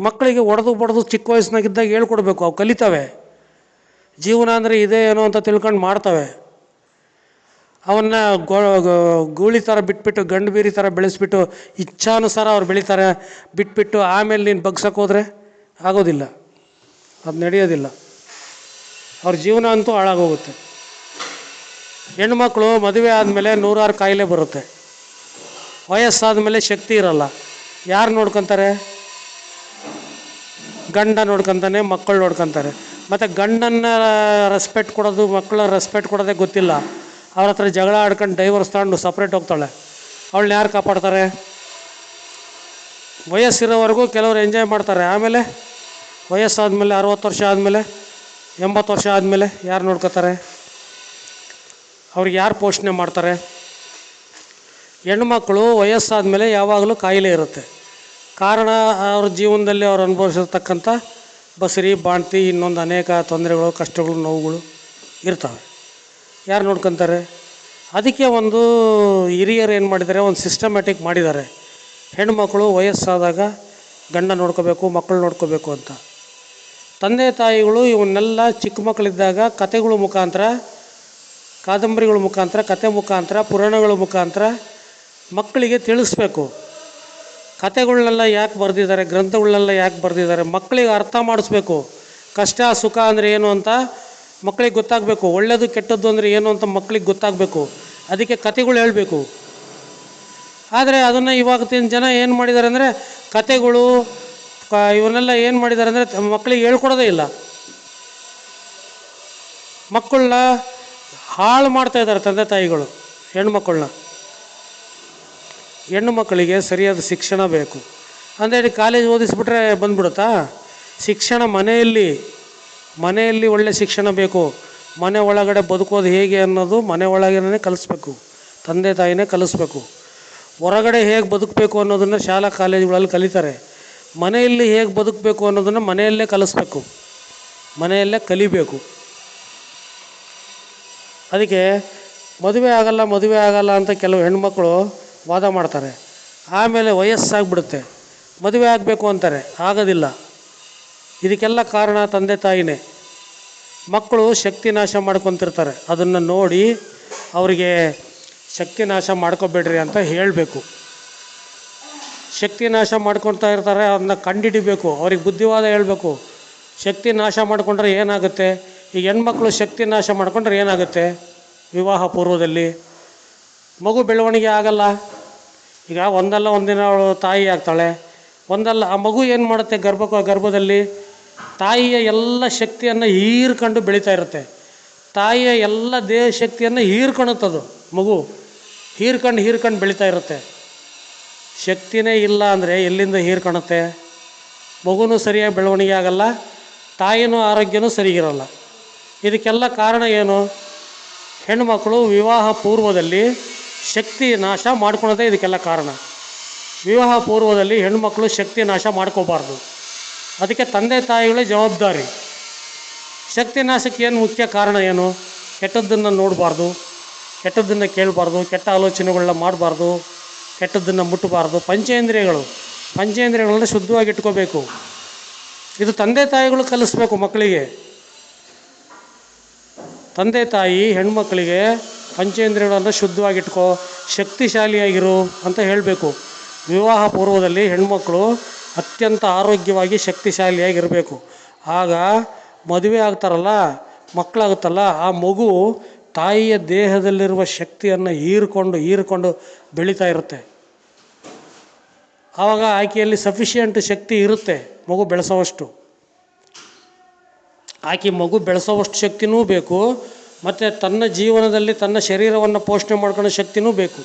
[SPEAKER 1] ಮಕ್ಕಳಿಗೆ ಒಡೆದು ಬಡ್ದು ಚಿಕ್ಕ ವಯಸ್ಸಿನಾಗಿದ್ದಾಗ ಹೇಳ್ಕೊಡ್ಬೇಕು. ಅವು ಕಲಿತವೆ. ಜೀವನ ಅಂದರೆ ಇದೇ ಏನೋ ಅಂತ ತಿಳ್ಕೊಂಡು ಮಾಡ್ತವೆ. ಅವನ್ನ ಗೂಳಿ ಥರ ಬಿಟ್ಬಿಟ್ಟು, ಗಂಡು ಬೀರಿ ಥರ ಬೆಳೆಸ್ಬಿಟ್ಟು, ಇಚ್ಛಾನುಸಾರ ಅವ್ರು ಬೆಳೀತಾರೆ. ಬಿಟ್ಬಿಟ್ಟು ಆಮೇಲೆ ನೀನು ಬಗ್ಸಕ್ಕೆ ಹೋದರೆ ಆಗೋದಿಲ್ಲ. ಅದು ನಡೆಯೋದಿಲ್ಲ. ಅವ್ರ ಜೀವನ ಅಂತೂ ಹಾಳಾಗೋಗುತ್ತೆ. ಹೆಣ್ಮಕ್ಳು ಮದುವೆ ಆದಮೇಲೆ ನೂರಾರು ಕಾಯಿಲೆ ಬರುತ್ತೆ. ವಯಸ್ಸಾದ ಮೇಲೆ ಶಕ್ತಿ ಇರಲ್ಲ. ಯಾರು ನೋಡ್ಕೊತಾರೆ? ಗಂಡ ನೋಡ್ಕೊತಾನೆ, ಮಕ್ಕಳು ನೋಡ್ಕೊತಾರೆ. ಮತ್ತು ಗಂಡನ್ನ ರೆಸ್ಪೆಕ್ಟ್ ಕೊಡೋದು ಮಕ್ಕಳ ರೆಸ್ಪೆಕ್ಟ್ ಕೊಡೋದೇ ಗೊತ್ತಿಲ್ಲ. ಅವ್ರ ಹತ್ರ ಜಗಳ ಆಡ್ಕೊಂಡು ಡೈವರ್ಸ್ ತಗೊಂಡು ಸಪ್ರೇಟ್ ಹೋಗ್ತಾಳೆ. ಅವಳನ್ನ ಯಾರು ಕಾಪಾಡ್ತಾರೆ? ವಯಸ್ಸಿರೋವರೆಗೂ ಕೆಲವರು ಎಂಜಾಯ್ ಮಾಡ್ತಾರೆ. ಆಮೇಲೆ ವಯಸ್ಸಾದಮೇಲೆ ಅರವತ್ತು ವರ್ಷ ಆದಮೇಲೆ, ಎಂಬತ್ತು ವರ್ಷ ಆದಮೇಲೆ ಯಾರು ನೋಡ್ಕೋತಾರೆ? ಅವ್ರಿಗೆ ಯಾರು ಪೋಷಣೆ ಮಾಡ್ತಾರೆ? ಹೆಣ್ಮಕ್ಳು ವಯಸ್ಸಾದಮೇಲೆ ಯಾವಾಗಲೂ ಕಾಯಿಲೆ ಇರುತ್ತೆ. ಕಾರಣ ಅವ್ರ ಜೀವನದಲ್ಲಿ ಅವ್ರು ಅನುಭವಿಸಿರ್ತಕ್ಕಂಥ ಬಸರಿ, ಬಾಣ್ತಿ ಇನ್ನೊಂದು ಅನೇಕ ತೊಂದರೆಗಳು, ಕಷ್ಟಗಳು, ನೋವುಗಳು ಇರ್ತವೆ. ಯಾರು ನೋಡ್ಕೊತಾರೆ? ಅದಕ್ಕೆ ಒಂದು ಹಿರಿಯರು ಏನು ಮಾಡಿದ್ದಾರೆ, ಒಂದು ಸಿಸ್ಟಮ್ಯಾಟಿಕ್ ಮಾಡಿದ್ದಾರೆ. ಹೆಣ್ಮಕ್ಳು ವಯಸ್ಸಾದಾಗ ಗಂಡ ನೋಡ್ಕೋಬೇಕು ಮಕ್ಕಳು ನೋಡ್ಕೋಬೇಕು ಅಂತ. ತಂದೆ ತಾಯಿಗಳು ಇವನ್ನೆಲ್ಲ ಚಿಕ್ಕ ಮಕ್ಕಳಿದ್ದಾಗ ಕತೆಗಳ ಮುಖಾಂತರ, ಕಾದಂಬರಿಗಳ ಮುಖಾಂತರ, ಕತೆ ಮುಖಾಂತರ, ಪುರಾಣಗಳ ಮುಖಾಂತರ ಮಕ್ಕಳಿಗೆ ತಿಳಿಸ್ಬೇಕು. ಕತೆಗಳನ್ನೆಲ್ಲ ಯಾಕೆ ಬರೆದಿದ್ದಾರೆ ಗ್ರಂಥಗಳನ್ನೆಲ್ಲ ಯಾಕೆ ಬರೆದಿದ್ದಾರೆ ಮಕ್ಕಳಿಗೆ ಅರ್ಥ ಮಾಡಿಸ್ಬೇಕು. ಕಷ್ಟ ಸುಖ ಅಂದರೆ ಏನು ಅಂತ ಮಕ್ಕಳಿಗೆ ಗೊತ್ತಾಗಬೇಕು ಒಳ್ಳೆಯದು ಕೆಟ್ಟದ್ದು ಅಂದರೆ ಏನು ಅಂತ ಮಕ್ಕಳಿಗೆ ಗೊತ್ತಾಗಬೇಕು. ಅದಕ್ಕೆ ಕತೆಗಳು ಹೇಳಬೇಕು. ಆದರೆ ಅದನ್ನು ಇವಾಗಿನ ಜನ ಏನು ಮಾಡಿದ್ದಾರೆ ಅಂದರೆ ಕತೆಗಳು ಇವನ್ನೆಲ್ಲ ಏನು ಮಾಡಿದ್ದಾರೆ ಅಂದರೆ ಮಕ್ಕಳಿಗೆ ಹೇಳ್ಕೊಡೋದೇ ಇಲ್ಲ. ಮಕ್ಕಳನ್ನ ಹಾಳು ಮಾಡ್ತಾ ಇದ್ದಾರೆ ತಂದೆ ತಾಯಿಗಳು ಹೆಣ್ಮಕ್ಳನ್ನ ಹೆಣ್ಣು ಮಕ್ಕಳಿಗೆ ಸರಿಯಾದ ಶಿಕ್ಷಣ ಬೇಕು. ಅಂದರೆ ಕಾಲೇಜ್ ಓದಿಸ್ಬಿಟ್ರೆ ಬಂದ್ಬಿಡುತ್ತಾ? ಶಿಕ್ಷಣ ಮನೆಯಲ್ಲಿ ಮನೆಯಲ್ಲಿ ಒಳ್ಳೆ ಶಿಕ್ಷಣ ಬೇಕು. ಮನೆ ಒಳಗಡೆ ಬದುಕೋದು ಹೇಗೆ ಅನ್ನೋದು ಮನೆ ಒಳಗೇನೆ ಕಲಿಸ್ಬೇಕು. ತಂದೆ ತಾಯಿನೇ ಕಲಿಸ್ಬೇಕು. ಹೊರಗಡೆ ಹೇಗೆ ಬದುಕಬೇಕು ಅನ್ನೋದನ್ನು ಶಾಲಾ ಕಾಲೇಜುಗಳಲ್ಲಿ ಕಲಿತಾರೆ. ಮನೆಯಲ್ಲಿ ಹೇಗೆ ಬದುಕಬೇಕು ಅನ್ನೋದನ್ನು ಮನೆಯಲ್ಲೇ ಕಲಿಸ್ಬೇಕು. ಮನೆಯಲ್ಲೇ ಕಲಿಬೇಕು. ಅದಕ್ಕೆ ಮದುವೆ ಆಗಲ್ಲ ಮದುವೆ ಆಗಲ್ಲ ಅಂತ ಕೆಲವು ಹೆಣ್ಮಕ್ಳು ವಾದ ಮಾಡ್ತಾರೆ. ಆಮೇಲೆ ವಯಸ್ಸಾಗ್ಬಿಡುತ್ತೆ. ಮದುವೆ ಆಗಬೇಕು ಅಂತಾರೆ. ಆಗೋದಿಲ್ಲ. ಇದಕ್ಕೆಲ್ಲ ಕಾರಣ ತಂದೆ ತಾಯಿನೇ. ಮಕ್ಕಳು ಶಕ್ತಿ ನಾಶ ಮಾಡ್ಕೊತಿರ್ತಾರೆ. ಅದನ್ನು ನೋಡಿ ಅವರಿಗೆ ಶಕ್ತಿ ನಾಶ ಮಾಡ್ಕೋಬೇಡ್ರಿ ಅಂತ ಹೇಳಬೇಕು. ಶಕ್ತಿ ನಾಶ ಮಾಡ್ಕೊತಾ ಇರ್ತಾರೆ, ಅದನ್ನ ಕಂಡಿಡಿಬೇಕು. ಅವ್ರಿಗೆ ಬುದ್ಧಿವಾದ ಹೇಳಬೇಕು. ಶಕ್ತಿ ನಾಶ ಮಾಡಿಕೊಂಡ್ರೆ ಏನಾಗುತ್ತೆ? ಈ ಹೆಣ್ಮಕ್ಳು ಶಕ್ತಿ ನಾಶ ಮಾಡಿಕೊಂಡ್ರೆ ಏನಾಗುತ್ತೆ? ವಿವಾಹ ಪೂರ್ವದಲ್ಲಿ. ಮಗು ಬೆಳವಣಿಗೆ ಆಗಲ್ಲ. ಈಗ ಒಂದಲ್ಲ ಒಂದಿನ ಅವಳು ತಾಯಿ ಆಗ್ತಾಳೆ. ಒಂದಲ್ಲ ಆ ಮಗು ಏನು ಮಾಡುತ್ತೆ ಗರ್ಭ ಗರ್ಭದಲ್ಲಿ? ತಾಯಿಯ ಎಲ್ಲ ಶಕ್ತಿಯನ್ನು ಹೀರ್ಕೊಂಡು ಬೆಳೀತಾ ಇರುತ್ತೆ. ತಾಯಿಯ ಎಲ್ಲ ದೇಹ ಶಕ್ತಿಯನ್ನು ಹೀರ್ಕೊಳುತ್ತದು ಮಗು. ಹೀರ್ಕೊಂಡು ಹೀರ್ಕೊಂಡು ಬೆಳೀತಾ ಇರುತ್ತೆ. ಶಕ್ತಿನೇ ಇಲ್ಲ ಅಂದರೆ ಎಲ್ಲಿಂದ ಹೀರ್ಕೊಳುತ್ತೆ ಮಗುನೂ ಸರಿಯಾಗಿ ಬೆಳವಣಿಗೆ ಆಗಲ್ಲ, ತಾಯಿನೂ ಆರೋಗ್ಯನೂ ಸರಿಗಿರಲ್ಲ. ಇದಕ್ಕೆಲ್ಲ ಕಾರಣ ಏನು? ಹೆಣ್ಣುಮಕ್ಕಳು ವಿವಾಹ ಪೂರ್ವದಲ್ಲಿ ಶಕ್ತಿ ನಾಶ ಮಾಡ್ಕೊಳೋದೇ ಇದಕ್ಕೆಲ್ಲ ಕಾರಣ. ವಿವಾಹ ಪೂರ್ವದಲ್ಲಿ ಹೆಣ್ಮಕ್ಳು ಶಕ್ತಿ ನಾಶ ಮಾಡ್ಕೋಬಾರ್ದು. ಅದಕ್ಕೆ ತಂದೆ ತಾಯಿಗಳೇ ಜವಾಬ್ದಾರಿ. ಶಕ್ತಿ ನಾಶಕ್ಕೆ ಏನು ಮುಖ್ಯ ಕಾರಣ ಏನು? ಕೆಟ್ಟದ್ದನ್ನು ನೋಡಬಾರ್ದು, ಕೆಟ್ಟದ್ದನ್ನು ಕೇಳಬಾರ್ದು, ಕೆಟ್ಟ ಆಲೋಚನೆಗಳನ್ನ ಮಾಡಬಾರ್ದು, ಕೆಟ್ಟದ್ದನ್ನು ಮುಟ್ಟಬಾರ್ದು ಪಂಚೇಂದ್ರಿಯಗಳು, ಪಂಚೇಂದ್ರಿಯಗಳನ್ನ ಶುದ್ಧವಾಗಿ ಇಟ್ಕೋಬೇಕು. ಇದು ತಂದೆ ತಾಯಿಗಳು ಕಲಿಸ್ಬೇಕು ಮಕ್ಕಳಿಗೆ. ತಂದೆ ತಾಯಿ, ಹೆಣ್ಮಕ್ಳಿಗೆ ಪಂಚೇಂದ್ರಿಯಗಳನ್ನು ಶುದ್ಧವಾಗಿಟ್ಕೋ ಶಕ್ತಿಶಾಲಿಯಾಗಿರು ಅಂತ ಹೇಳಬೇಕು. ವಿವಾಹ ಪೂರ್ವದಲ್ಲಿ ಹೆಣ್ಮಕ್ಳು ಅತ್ಯಂತ ಆರೋಗ್ಯವಾಗಿ ಶಕ್ತಿಶಾಲಿಯಾಗಿರಬೇಕು. ಆಗ ಮದುವೆ ಆಗ್ತಾರಲ್ಲ ಮಕ್ಕಳಾಗುತ್ತಲ್ಲ ಆ ಮಗು ತಾಯಿಯ ದೇಹದಲ್ಲಿರುವ ಶಕ್ತಿಯನ್ನು ಹೀರಿಕೊಂಡು ಹೀರಿಕೊಂಡು ಬೆಳೀತಾ ಇರುತ್ತೆ. ಆವಾಗ ಆಕೆಯಲ್ಲಿ ಸಫಿಷಿಯೆಂಟ್ ಶಕ್ತಿ ಇರುತ್ತೆ, ಮಗು ಬೆಳೆಸೋವಷ್ಟು. ಆಕೆ ಮಗು ಬೆಳೆಸೋವಷ್ಟು ಶಕ್ತಿನೂ ಬೇಕು, ಮತ್ತು ತನ್ನ ಜೀವನದಲ್ಲಿ ತನ್ನ ಶರೀರವನ್ನು ಪೋಷಣೆ ಮಾಡ್ಕೊಳ್ಳೋ ಶಕ್ತಿನೂ ಬೇಕು.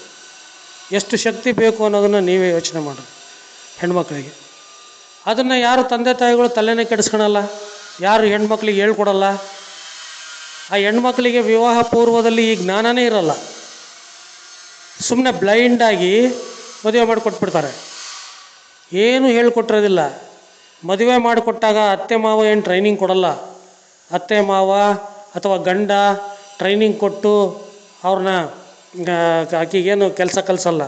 [SPEAKER 1] ಎಷ್ಟು ಶಕ್ತಿ ಬೇಕು ಅನ್ನೋದನ್ನು ನೀವೇ ಯೋಚನೆ ಮಾಡಿ ಹೆಣ್ಮಕ್ಳಿಗೆ. ಅದನ್ನು ಯಾರು ತಂದೆ ತಾಯಿಗಳು ತಲೆನೇ ಕೆಡಿಸ್ಕೊಳಲ್ಲ? ಯಾರು ಹೆಣ್ಮಕ್ಳಿಗೆ ಹೇಳ್ಕೊಡಲ್ಲ? ಆ ಹೆಣ್ಮಕ್ಳಿಗೆ ವಿವಾಹ ಪೂರ್ವದಲ್ಲಿ ಈ ಜ್ಞಾನನೇ ಇರಲ್ಲ. ಸುಮ್ಮನೆ ಬ್ಲೈಂಡಾಗಿ ಮದುವೆ ಮಾಡಿಕೊಟ್ಬಿಡ್ತಾರೆ. ಏನು ಹೇಳ್ಕೊಟ್ಟಿರೋದಿಲ್ಲ. ಮದುವೆ ಮಾಡಿಕೊಟ್ಟಾಗ ಅತ್ತೆ ಮಾವ ಏನು ಟ್ರೈನಿಂಗ್ ಕೊಡಲ್ಲ? ಅತ್ತೆ ಮಾವ ಅಥವಾ ಗಂಡ ಟ್ರೈನಿಂಗ್ ಕೊಟ್ಟು ಅವ್ರನ್ನ ಆಕೆಗೇನು ಕೆಲಸ ಕಲಿಸಲ್ಲ?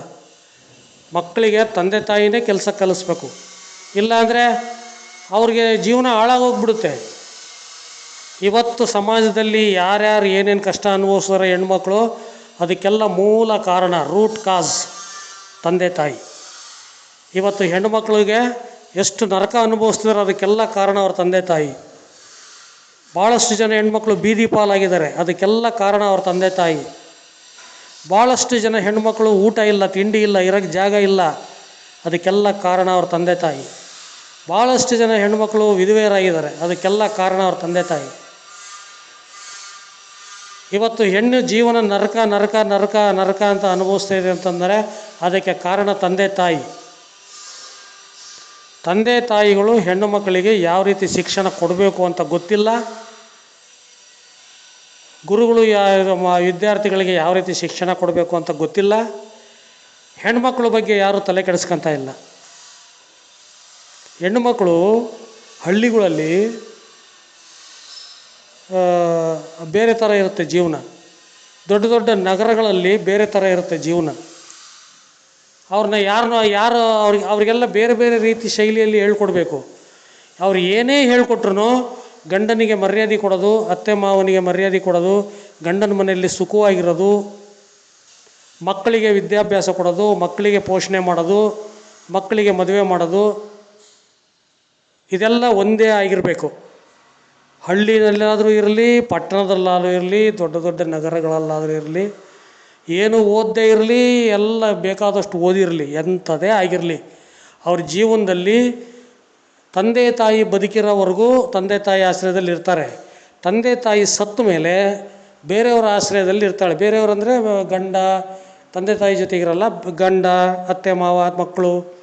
[SPEAKER 1] ಮಕ್ಕಳಿಗೆ ತಂದೆ ತಾಯಿನೇ ಕೆಲಸ ಕಲಿಸ್ಬೇಕು. ಇಲ್ಲಾಂದರೆ ಅವ್ರಿಗೆ ಜೀವನ ಹಾಳಾಗೋಗ್ಬಿಡುತ್ತೆ. ಇವತ್ತು ಸಮಾಜದಲ್ಲಿ ಯಾರ್ಯಾರು ಏನೇನು ಕಷ್ಟ ಅನುಭವಿಸ್ತಾರೆ ಹೆಣ್ಮಕ್ಳು, ಅದಕ್ಕೆಲ್ಲ ಮೂಲ ಕಾರಣ ರೂಟ್ ಕಾಸ್ ತಂದೆ ತಾಯಿ. ಇವತ್ತು ಹೆಣ್ಮಕ್ಳಿಗೆ ಎಷ್ಟು ನರಕ ಅನುಭವಿಸ್ತಿದಾರೆ ಅದಕ್ಕೆಲ್ಲ ಕಾರಣ ಅವ್ರ ತಂದೆ ತಾಯಿ. ಭಾಳಷ್ಟು ಜನ ಹೆಣ್ಮಕ್ಳು ಬೀದಿ ಪಾಲಾಗಿದ್ದಾರೆ, ಅದಕ್ಕೆಲ್ಲ ಕಾರಣ ಅವ್ರ ತಂದೆ ತಾಯಿ. ಭಾಳಷ್ಟು ಜನ ಹೆಣ್ಮಕ್ಳು ಊಟ ಇಲ್ಲ, ತಿಂಡಿ ಇಲ್ಲ ಇರೋಕ್ಕೆ ಜಾಗ ಇಲ್ಲ, ಅದಕ್ಕೆಲ್ಲ ಕಾರಣ ಅವ್ರ ತಂದೆ ತಾಯಿ. ಭಾಳಷ್ಟು ಜನ ಹೆಣ್ಮಕ್ಳು ವಿಧವೆಯರಾಗಿದ್ದಾರೆ. ಅದಕ್ಕೆಲ್ಲ ಕಾರಣ ಅವ್ರ ತಂದೆ ತಾಯಿ. ಇವತ್ತು ಹೆಣ್ಣು ಜೀವನ ನರಕ ನರಕ ನರಕ ನರಕ ಅಂತ ಅನುಭವಿಸ್ತಾ ಇದೆ ಅಂತಂದರೆ ಅದಕ್ಕೆ ಕಾರಣ ತಂದೆ ತಾಯಿ. ತಂದೆ ತಾಯಿಗಳು ಹೆಣ್ಣು ಮಕ್ಕಳಿಗೆ ಯಾವ ರೀತಿ ಶಿಕ್ಷಣ ಕೊಡಬೇಕು ಅಂತ ಗೊತ್ತಿಲ್ಲ. ಗುರುಗಳು ಯಾ, ಮ- ವಿದ್ಯಾರ್ಥಿಗಳಿಗೆ ಯಾವ ರೀತಿ ಶಿಕ್ಷಣ ಕೊಡಬೇಕು ಅಂತ ಗೊತ್ತಿಲ್ಲ. ಹೆಣ್ಮಕ್ಳ ಬಗ್ಗೆ ಯಾರೂ ತಲೆ ಕೆಡಿಸ್ಕೊತಾ ಇಲ್ಲ. ಹೆಣ್ಣುಮಕ್ಕಳು ಹಳ್ಳಿಗಳಲ್ಲಿ ಆ, ಬೇರೆ ಥರ ಇರುತ್ತೆ ಜೀವನ. ದೊಡ್ಡ ದೊಡ್ಡ ನಗರಗಳಲ್ಲಿ ಬೇರೆ ಥರ ಇರುತ್ತೆ ಜೀವನ. ಅವ್ರನ್ನ ಯಾರನ್ನ ಯಾರು ಅವ್ರಿಗೆ ಅವರಿಗೆಲ್ಲ ಬೇರೆ ಬೇರೆ ರೀತಿ ಶೈಲಿಯಲ್ಲಿ ಹೇಳ್ಕೊಡ್ಬೇಕು. ಅವ್ರು ಏನೇ ಹೇಳ್ಕೊಟ್ರು ಗಂಡನಿಗೆ ಮರ್ಯಾದೆ ಕೊಡೋದು ಅತ್ತೆ ಮಾವನಿಗೆ ಮರ್ಯಾದೆ ಕೊಡೋದು ಗಂಡನ ಮನೆಯಲ್ಲಿ ಸುಖವಾಗಿರೋದು ಮಕ್ಕಳಿಗೆ ವಿದ್ಯಾಭ್ಯಾಸ ಕೊಡೋದು ಮಕ್ಕಳಿಗೆ ಪೋಷಣೆ ಮಾಡೋದು ಮಕ್ಕಳಿಗೆ ಮದುವೆ ಮಾಡೋದು ಇದೆಲ್ಲ ಒಂದೇ ಆಗಿರಬೇಕು. ಹಳ್ಳಿಯಲ್ಲಾದರೂ ಇರಲಿ, ಪಟ್ಟಣದಲ್ಲಾದರೂ ಇರಲಿ, ದೊಡ್ಡ ದೊಡ್ಡ ನಗರಗಳಲ್ಲಾದರೂ ಇರಲಿ, ಏನು ಓದದೇ ಇರಲಿ, ಎಲ್ಲ ಬೇಕಾದಷ್ಟು ಓದಿರಲಿ, ಎಂಥದೇ ಆಗಿರಲಿ, ಅವ್ರ ಜೀವನದಲ್ಲಿ ತಂದೆ ತಾಯಿ ಬದುಕಿರೋವರೆಗೂ ತಂದೆ ತಾಯಿ ಆಶ್ರಯದಲ್ಲಿ ಇರ್ತಾರೆ. ತಂದೆ ತಾಯಿ ಸತ್ತ ಮೇಲೆ ಬೇರೆಯವರ ಆಶ್ರಯದಲ್ಲಿ ಇರ್ತಾಳೆ. ಬೇರೆಯವರಂದರೆ ಗಂಡ, ತಂದೆ ತಾಯಿ ಜೊತೆಗಿರಲ್ಲ, ಗಂಡ, ಅತ್ತೆ, ಮಾವ, ಮಕ್ಕಳು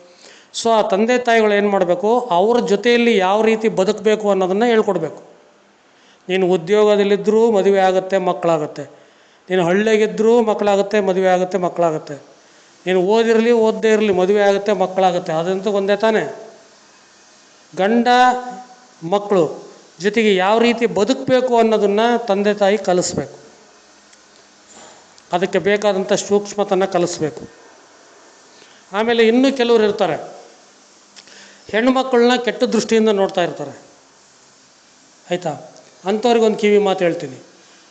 [SPEAKER 1] ಸೊ ಆ ತಂದೆ ತಾಯಿಗಳು ಏನು ಮಾಡಬೇಕು? ಅವ್ರ ಜೊತೆಯಲ್ಲಿ ಯಾವ ರೀತಿ ಬದುಕಬೇಕು ಅನ್ನೋದನ್ನು ಹೇಳ್ಕೊಡ್ಬೇಕು. ನೀನು ಉದ್ಯೋಗದಲ್ಲಿದ್ದರೂ ಮದುವೆ ಆಗುತ್ತೆ, ಮಕ್ಕಳಾಗುತ್ತೆ. ನೀನು ಹಳ್ಳಿಗಿದ್ದರೂ ಮಕ್ಕಳಾಗುತ್ತೆ, ಮದುವೆ ಆಗುತ್ತೆ, ಮಕ್ಕಳಾಗುತ್ತೆ. ನೀನು ಓದಿರಲಿ, ಓದದೇ ಇರಲಿ, ಮದುವೆ ಆಗುತ್ತೆ, ಮಕ್ಕಳಾಗುತ್ತೆ. ಅದಂತೂ ಒಂದೇ ತಾನೇ. ಗಂಡ, ಮಕ್ಕಳು ಜೊತೆಗೆ ಯಾವ ರೀತಿ ಬದುಕಬೇಕು ಅನ್ನೋದನ್ನು ತಂದೆ ತಾಯಿ ಕಲಿಸ್ಬೇಕು. ಅದಕ್ಕೆ ಬೇಕಾದಂಥ ಸೂಕ್ಷ್ಮತನ ಕಲಿಸ್ಬೇಕು. ಆಮೇಲೆ ಇನ್ನೂ ಕೆಲವರು ಇರ್ತಾರೆ. ಹೆಣ್ಣುಮಕ್ಕಳನ್ನ ಕೆಟ್ಟ ದೃಷ್ಟಿಯಿಂದ ನೋಡ್ತಾ ಇರ್ತಾರೆ. ಆಯಿತಾ? ಅಂಥವ್ರಿಗೊಂದು ಕಿವಿ ಮಾತು ಹೇಳ್ತೀನಿ.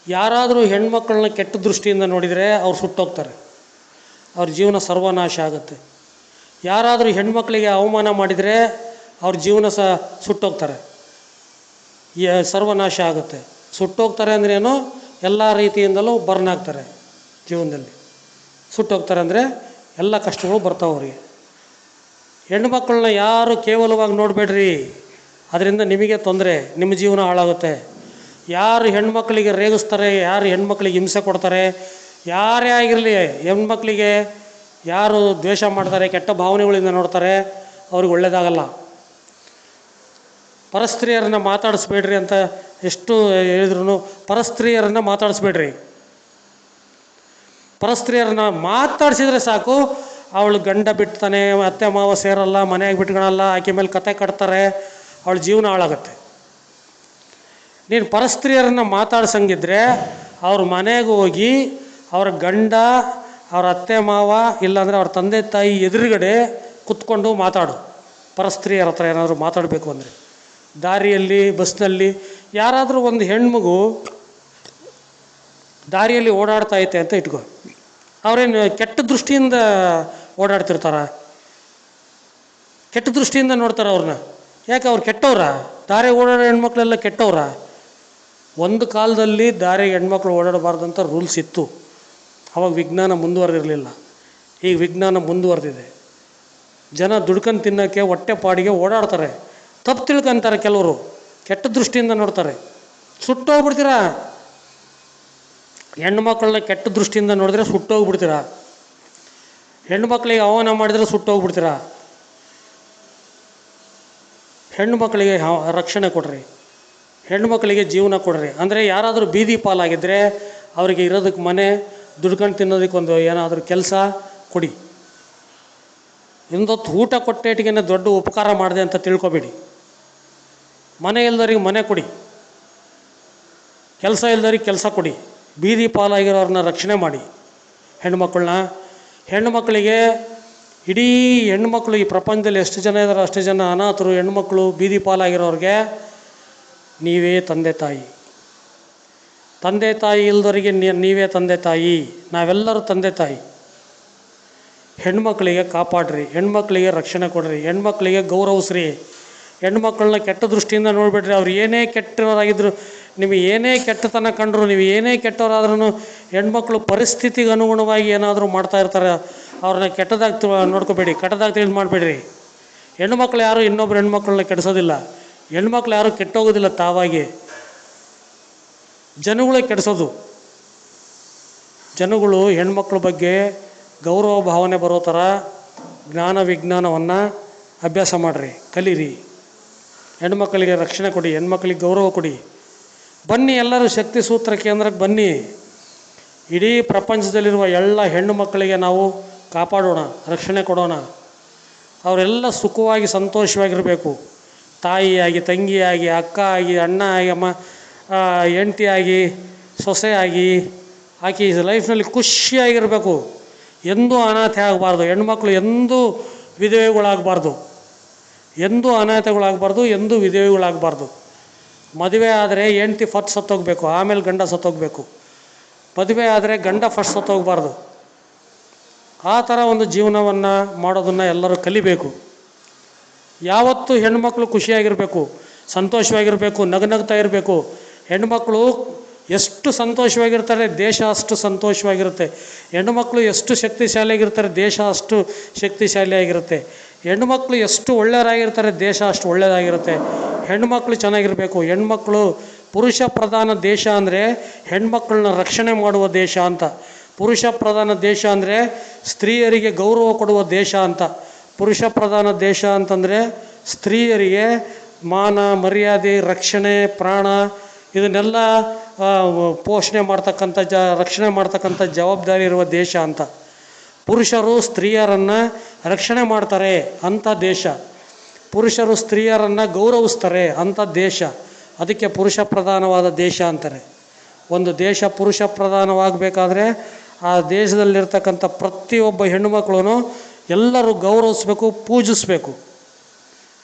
[SPEAKER 1] ಯಾರಾದರೂ ಹೆಣ್ಮಕ್ಳನ್ನ ಕೆಟ್ಟ ದೃಷ್ಟಿಯಿಂದ ನೋಡಿದರೆ ಅವ್ರು ಸುಟ್ಟೋಗ್ತಾರೆ. ಅವ್ರ ಜೀವನ ಸರ್ವನಾಶ ಆಗುತ್ತೆ. ಯಾರಾದರೂ ಹೆಣ್ಮಕ್ಳಿಗೆ ಅವಮಾನ ಮಾಡಿದರೆ ಅವ್ರ ಜೀವನ ಸ ಸುಟ್ಟೋಗ್ತಾರೆ. ಸರ್ವನಾಶ ಆಗುತ್ತೆ. ಸುಟ್ಟೋಗ್ತಾರೆ ಅಂದ್ರೇನು ಎಲ್ಲ ರೀತಿಯಿಂದಲೂ ಬರ್ನ್ ಆಗ್ತಾರೆ ಜೀವನದಲ್ಲಿ. ಸುಟ್ಟೋಗ್ತಾರೆ ಅಂದರೆ ಎಲ್ಲ ಕಷ್ಟಗಳು ಬರ್ತಾವೆ ಅವರಿಗೆ. ಹೆಣ್ಮಕ್ಳನ್ನ ಯಾರು ಕೇವಲವಾಗಿ ನೋಡಬೇಡ್ರಿ. ಅದರಿಂದ ನಿಮಗೆ ತೊಂದರೆ, ನಿಮ್ಮ ಜೀವನ ಹಾಳಾಗುತ್ತೆ. ಯಾರು ಹೆಣ್ಮಕ್ಳಿಗೆ ರೇಗಿಸ್ತಾರೆ, ಯಾರು ಹೆಣ್ಮಕ್ಳಿಗೆ ಹಿಂಸೆ ಕೊಡ್ತಾರೆ, ಯಾರೇ ಆಗಿರಲಿ ಹೆಣ್ಮಕ್ಳಿಗೆ ಯಾರು ದ್ವೇಷ ಮಾಡ್ತಾರೆ, ಕೆಟ್ಟ ಭಾವನೆಗಳಿಂದ ನೋಡ್ತಾರೆ, ಅವ್ರಿಗೆ ಒಳ್ಳೆಯದಾಗಲ್ಲ ಪರಸ್ತ್ರೀಯರನ್ನ ಮಾತಾಡಿಸ್ಬೇಡ್ರಿ ಅಂತ ಎಷ್ಟು ಹೇಳಿದ್ರು ಪರಸ್ತ್ರೀಯರನ್ನ ಮಾತಾಡಿಸ್ಬೇಡ್ರಿ. ಪರಸ್ತ್ರೀಯರನ್ನ ಮಾತಾಡಿಸಿದ್ರೆ ಸಾಕು ಅವಳು ಗಂಡ ಬಿಡ್ತಾನೆ ಅತ್ತೆ, ಮಾವ ಸೇರಲ್ಲ, ಮನೆಯಾಗೆ ಬಿಟ್ಕೊಳಲ್ಲ, ಆಕೆ ಮೇಲೆ ಕತೆ ಕಟ್ತಾರೆ, ಅವಳ ಜೀವನ ಹಾಳಾಗುತ್ತೆ. ನೀನು ಪರಸ್ತ್ರೀಯರನ್ನ ಮಾತಾಡ್ಸಂಗಿದ್ರೆ ಅವ್ರ ಮನೆಗೆ ಹೋಗಿ ಅವರ ಗಂಡ, ಅವ್ರ ಅತ್ತೆ, ಮಾವ, ಇಲ್ಲಾಂದರೆ ಅವ್ರ ತಂದೆ, ತಾಯಿ ಎದುರುಗಡೆ ಕುತ್ಕೊಂಡು ಮಾತಾಡು. ಪರಸ್ತ್ರೀಯರ ಹತ್ರ ಏನಾದರೂ ಮಾತಾಡಬೇಕು ಅಂದರೆ. ದಾರಿಯಲ್ಲಿ, ಬಸ್ನಲ್ಲಿ, ಯಾರಾದರೂ ಒಂದು ಹೆಣ್ಮಗು ದಾರಿಯಲ್ಲಿ ಓಡಾಡ್ತಾ ಐತೆ ಅಂತ ಇಟ್ಕೋ. ಅವರೇನು ಕೆಟ್ಟ ದೃಷ್ಟಿಯಿಂದ ಓಡಾಡ್ತಿರ್ತಾರ. ಕೆಟ್ಟ ದೃಷ್ಟಿಯಿಂದ ನೋಡ್ತಾರೆ ಅವ್ರನ್ನ ಯಾಕೆ ಅವ್ರು ಕೆಟ್ಟವ್ರ? ದಾರೆ ಓಡಾಡೋ ಹೆಣ್ಮಕ್ಳೆಲ್ಲ ಕೆಟ್ಟವ್ರ? ಒಂದು ಕಾಲದಲ್ಲಿ ದಾರೆ ಹೆಣ್ಮಕ್ಳು ಓಡಾಡಬಾರ್ದಂತ ರೂಲ್ಸ್ ಇತ್ತು. ಅವಾಗ ವಿಜ್ಞಾನ ಮುಂದುವರೆದಿರಲಿಲ್ಲ. ಈಗ ವಿಜ್ಞಾನ ಮುಂದುವರೆದಿದೆ. ಜನ ದುಡ್ಕೊಂಡು ತಿನ್ನೋಕ್ಕೆ ಹೊಟ್ಟೆ ಪಾಡಿಗೆ ಓಡಾಡ್ತಾರೆ. ತಪ್ಪು ತಿಳ್ಕೊಂತಾರೆ ಕೆಲವರು. ಕೆಟ್ಟ ದೃಷ್ಟಿಯಿಂದ ನೋಡ್ತಾರೆ. ಸುಟ್ಟೋಗ್ಬಿಡ್ತೀರಾ? ಹೆಣ್ಣು ಮಕ್ಕಳನ್ನ ಕೆಟ್ಟ ದೃಷ್ಟಿಯಿಂದ ನೋಡಿದ್ರೆ ಸುಟ್ಟೋಗ್ಬಿಡ್ತೀರಾ? ಹೆಣ್ಣು ಮಕ್ಕಳಿಗೆ ಅವಮಾನ ಮಾಡಿದ್ರೆ ಸುಟ್ಟು ಹೋಗ್ಬಿಡ್ತೀರಾ? ಹೆಣ್ಣು ಮಕ್ಕಳಿಗೆ ರಕ್ಷಣೆ ಕೊಡ್ರಿ. ಹೆಣ್ಣು ಮಕ್ಕಳಿಗೆ ಜೀವನ ಕೊಡ್ರಿ. ಅಂದರೆ ಯಾರಾದರೂ ಬೀದಿ ಪಾಲಾಗಿದ್ದರೆ ಅವರಿಗೆ ಇರೋದಕ್ಕೆ ಮನೆ, ದುಡ್ಕೊಂಡು ತಿನ್ನೋದಕ್ಕೊಂದು ಏನಾದರೂ ಕೆಲಸ ಕೊಡಿ. ಇಂದೊತ್ತು ಊಟ ಕೊಟ್ಟೇಟಿಗೆ ದೊಡ್ಡ ಉಪಕಾರ ಮಾಡಿದೆ ಅಂತ ತಿಳ್ಕೊಬೇಡಿ. ಮನೆ ಇಲ್ದವ್ರಿಗೆ ಮನೆ ಕೊಡಿ. ಕೆಲಸ ಇಲ್ದವ್ರಿಗೆ ಕೆಲಸ ಕೊಡಿ. ಬೀದಿ ಪಾಲಾಗಿರೋರನ್ನ ರಕ್ಷಣೆ ಮಾಡಿ. ಹೆಣ್ಮಕ್ಳನ್ನ ಹೆಣ್ಣು ಮಕ್ಕಳಿಗೆ ಇಡೀ ಹೆಣ್ಮಕ್ಳು ಈ ಪ್ರಪಂಚದಲ್ಲಿ ಎಷ್ಟು ಜನ ಇದ್ದಾರೋ ಅಷ್ಟು ಜನ ಅನಾಥರು ಹೆಣ್ಮಕ್ಳು ಬೀದಿ ಪಾಲಾಗಿರೋರಿಗೆ ನೀವೇ ತಂದೆ ತಾಯಿ. ತಂದೆ ತಾಯಿ ಇಲ್ದವರಿಗೆ ನೀವೇ ತಂದೆ ತಾಯಿ. ನಾವೆಲ್ಲರೂ ತಂದೆ ತಾಯಿ. ಹೆಣ್ಮಕ್ಳಿಗೆ ಕಾಪಾಡ್ರಿ ಹೆಣ್ಮಕ್ಳಿಗೆ ರಕ್ಷಣೆ ಕೊಡ್ರಿ ಹೆಣ್ಮಕ್ಳಿಗೆ ಗೌರವಿಸ್ರಿ. ಹೆಣ್ಮಕ್ಳನ್ನ ಕೆಟ್ಟ ದೃಷ್ಟಿಯಿಂದ ನೋಡಿಬಿಡ್ರಿ ಅವ್ರು ಏನೇ ಕೆಟ್ಟವರಾಗಿದ್ರು ನಿಮಗೆ ಏನೇ ಕೆಟ್ಟತನ ಕಂಡ್ರು, ನೀವು ಏನೇ ಕೆಟ್ಟವರಾದ್ರೂ ಹೆಣ್ಮಕ್ಳು ಪರಿಸ್ಥಿತಿಗೆ ಅನುಗುಣವಾಗಿ ಏನಾದರೂ ಮಾಡ್ತಾ ಇರ್ತಾರೆ, ಅವ್ರನ್ನ ಕೆಟ್ಟದಾಗಿ ನೋಡ್ಕೋಬೇಡಿ, ಕೆಟ್ಟದಾಗಿ ತಿಳಿದು ಮಾಡಬೇಡ್ರಿ. ಹೆಣ್ಮಕ್ಳು ಯಾರು ಇನ್ನೊಬ್ರು ಹೆಣ್ಮಕ್ಳನ್ನ ಕೆಡಿಸೋದಿಲ್ಲ. ಹೆಣ್ಮಕ್ಳು ಯಾರು ಕೆಟ್ಟೋಗೋದಿಲ್ಲ ತಾವಾಗಿ. ಜನಗಳೇ ಕೆಡಿಸೋದು. ಜನಗಳು ಹೆಣ್ಮಕ್ಳ ಬಗ್ಗೆ ಗೌರವ ಭಾವನೆ ಬರೋ ಥರ ಜ್ಞಾನ ವಿಜ್ಞಾನವನ್ನು ಅಭ್ಯಾಸ ಮಾಡಿರಿ, ಕಲೀರಿ. ಹೆಣ್ಮಕ್ಳಿಗೆ ರಕ್ಷಣೆ ಕೊಡಿ, ಹೆಣ್ಮಕ್ಳಿಗೆ ಗೌರವ ಕೊಡಿ. ಬನ್ನಿ ಎಲ್ಲರೂ ಶಕ್ತಿ ಸೂತ್ರ ಕೇಂದ್ರಕ್ಕೆ ಬನ್ನಿ. ಇಡೀ ಪ್ರಪಂಚದಲ್ಲಿರುವ ಎಲ್ಲ ಹೆಣ್ಣು ಮಕ್ಕಳಿಗೆ ನಾವು ಕಾಪಾಡೋಣ, ರಕ್ಷಣೆ ಕೊಡೋಣ. ಅವರೆಲ್ಲ ಸುಖವಾಗಿ ಸಂತೋಷವಾಗಿರಬೇಕು. ತಾಯಿಯಾಗಿ, ತಂಗಿಯಾಗಿ, ಅಕ್ಕ ಆಗಿ, ಅಣ್ಣ ಆಗಿ, ಅಮ್ಮ ಹೆಂಡತಿಯಾಗಿ ಸೊಸೆಯಾಗಿ ಆಕೆ ಲೈಫ್ನಲ್ಲಿ ಖುಷಿಯಾಗಿರಬೇಕು. ಎಂದೂ ಅನಾಥೆ ಆಗಬಾರ್ದು. ಹೆಣ್ಮಕ್ಳು ಎಂದೂ ವಿಧವೆಗಳಾಗಬಾರ್ದು. ಎಂದೂ ಅನಾಥೆಗಳಾಗಬಾರ್ದು, ಎಂದೂ ವಿಧವೆಗಳಾಗಬಾರ್ದು. ಮದುವೆ ಆದರೆ ಹೆಂಡ್ತಿ ಫಸ್ಟ್ ಸತ್ತೋಗ್ಬೇಕು, ಆಮೇಲೆ ಗಂಡ ಸತ್ತೋಗ್ಬೇಕು. ಮದುವೆ ಆದರೆ ಗಂಡ ಫಸ್ಟ್ ಸತ್ತೋಗ್ಬಾರ್ದು. ಆ ಥರ ಒಂದು ಜೀವನವನ್ನು ಮಾಡೋದನ್ನು ಎಲ್ಲರೂ ಕಲಿಬೇಕು. ಯಾವತ್ತು ಹೆಣ್ಮಕ್ಳು ಖುಷಿಯಾಗಿರಬೇಕು, ಸಂತೋಷವಾಗಿರಬೇಕು, ನಗನಗ್ತಾ ಇರಬೇಕು. ಹೆಣ್ಮಕ್ಳು ಎಷ್ಟು ಸಂತೋಷವಾಗಿರ್ತಾರೆ, ದೇಶ ಅಷ್ಟು ಸಂತೋಷವಾಗಿರುತ್ತೆ. ಹೆಣ್ಣುಮಕ್ಕಳು ಎಷ್ಟು ಶಕ್ತಿಶಾಲಿಯಾಗಿರ್ತಾರೆ, ದೇಶ ಅಷ್ಟು ಶಕ್ತಿಶಾಲಿಯಾಗಿರುತ್ತೆ. ಹೆಣ್ಮಕ್ಳು ಎಷ್ಟು ಒಳ್ಳೆಯರಾಗಿರ್ತಾರೆ, ದೇಶ ಅಷ್ಟು ಒಳ್ಳೆಯದಾಗಿರುತ್ತೆ. ಹೆಣ್ಮಕ್ಳು ಚೆನ್ನಾಗಿರಬೇಕು. ಹೆಣ್ಮಕ್ಳು ಪುರುಷ ಪ್ರಧಾನ ದೇಶ ಅಂದರೆ ಹೆಣ್ಮಕ್ಳನ್ನ ರಕ್ಷಣೆ ಮಾಡುವ ದೇಶ ಅಂತ. ಪುರುಷ ಪ್ರಧಾನ ದೇಶ ಅಂದರೆ ಸ್ತ್ರೀಯರಿಗೆ ಗೌರವ ಕೊಡುವ ದೇಶ ಅಂತ. ಪುರುಷ ಪ್ರಧಾನ ದೇಶ ಅಂತಂದರೆ ಸ್ತ್ರೀಯರಿಗೆ ಮಾನ, ಮರ್ಯಾದೆ, ರಕ್ಷಣೆ, ಪ್ರಾಣ ಇದನ್ನೆಲ್ಲ ಪೋಷಣೆ ಮಾಡ್ತಕ್ಕಂಥ ಜ, ರಕ್ಷಣೆ ಮಾಡ್ತಕ್ಕಂಥ ಜವಾಬ್ದಾರಿ ಇರುವ ದೇಶ ಅಂತ. ಪುರುಷರು ಸ್ತ್ರೀಯರನ್ನು ರಕ್ಷಣೆ ಮಾಡ್ತಾರೆ ಅಂಥ ದೇಶ. ಪುರುಷರು ಸ್ತ್ರೀಯರನ್ನು ಗೌರವಿಸ್ತಾರೆ ಅಂಥ ದೇಶ. ಅದಕ್ಕೆ ಪುರುಷ ಪ್ರಧಾನವಾದ ದೇಶ ಅಂತಾರೆ. ಒಂದು ದೇಶ ಪುರುಷ ಪ್ರಧಾನವಾಗಬೇಕಾದ್ರೆ ಆ ದೇಶದಲ್ಲಿರ್ತಕ್ಕಂಥ ಪ್ರತಿಯೊಬ್ಬ ಹೆಣ್ಣುಮಕ್ಕಳು ಎಲ್ಲರೂ ಗೌರವಿಸ್ಬೇಕು, ಪೂಜಿಸ್ಬೇಕು.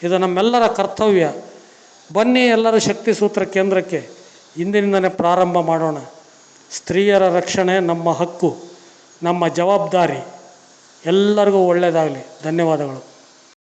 [SPEAKER 1] ಇದು ನಮ್ಮೆಲ್ಲರ ಕರ್ತವ್ಯ. ಬನ್ನಿ ಎಲ್ಲರೂ ಶಕ್ತಿ ಸೂತ್ರ ಕೇಂದ್ರಕ್ಕೆ. ಇಂದಿನಿಂದನೇ ಪ್ರಾರಂಭ ಮಾಡೋಣ. ಸ್ತ್ರೀಯರ ರಕ್ಷಣೆ ನಮ್ಮ ಹಕ್ಕು. ನಮ್ಮ ಜವಾಬ್ದಾರಿ ಎಲ್ಲರಿಗೂ ಒಳ್ಳೆಯದಾಗಲಿ. ಧನ್ಯವಾದಗಳು.